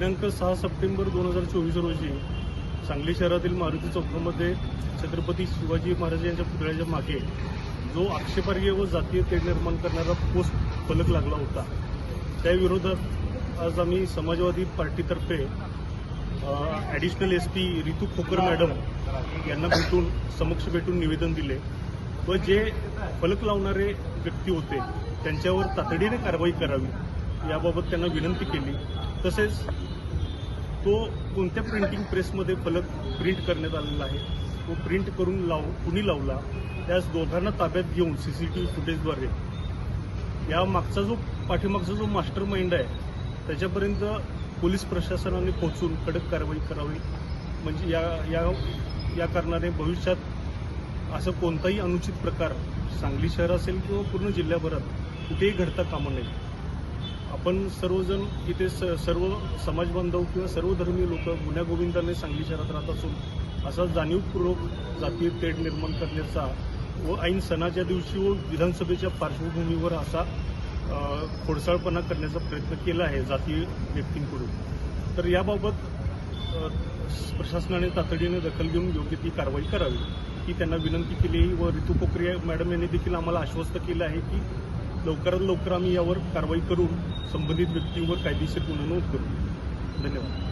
दिनांक सहा सप्टेंबर दोन हजार चोवीस रोजी सांगली शहरातील मारुती चौकामध्ये छत्रपती शिवाजी महाराज यांच्या पुतळ्याच्या मागे जो आक्षेपार्ह व जातीय तेढ निर्माण करणारा पोस्ट फलक लागला होता. त्या विरोधात आज आम्ही Samajwadi पार्टीतर्फे additional S P Ritu Khokar madam यांना भेटून समक्ष भेटून निवेदन दिले व जे फलक लावणारे व्यक्ती होते त्यांच्यावर तातडीने कारवाई करावी याबाबत त्यांना विनंती केली. तसेच तो कोणत्या प्रिंटिंग प्रेसमध्ये फलक प्रिंट करण्यात आलेला आहे तो प्रिंट करून लाव कुणी लावला त्यास दोघांना ताब्यात घेऊन सी सी टी व्ही फुटेजद्वारे या मागचा जो पाठीमागचा जो मास्टर माइंड आहे त्याच्यापर्यंत पोलीस प्रशासनाने पोहोचून कडक कारवाई करावी. म्हणजे या या या कारणाने भविष्यात असं कोणताही अनुचित प्रकार सांगली शहर असेल किंवा पूर्ण जिल्ह्याभरात कुठेही घडता कामा नये. आपण सर्वजण इथे स सर्व समाजबांधव किंवा सर्व धर्मीय लोक गुन्ह्या गोविंदाने सांगली शहरात राहत असून असा जाणीवपूर्वक जातीय तेढ निर्माण करण्याचा व ऐन सणाच्या दिवशी व विधानसभेच्या पार्श्वभूमीवर असा खोडसाळपणा करण्याचा प्रयत्न केला आहे जातीय व्यक्तींकडून. तर याबाबत प्रशासनाने तातडीने दखल घेऊन योग्य ती कारवाई करावी ही त्यांना विनंती केली व ऋतू पोखरिया मॅडम यांनी देखील आम्हाला आश्वस्त केलं आहे की लवकरात लवकर आम्ही यावर कारवाई करून संबंधित व्यक्तींवर कायदेशीर गुन्हा नोंद करू. धन्यवाद.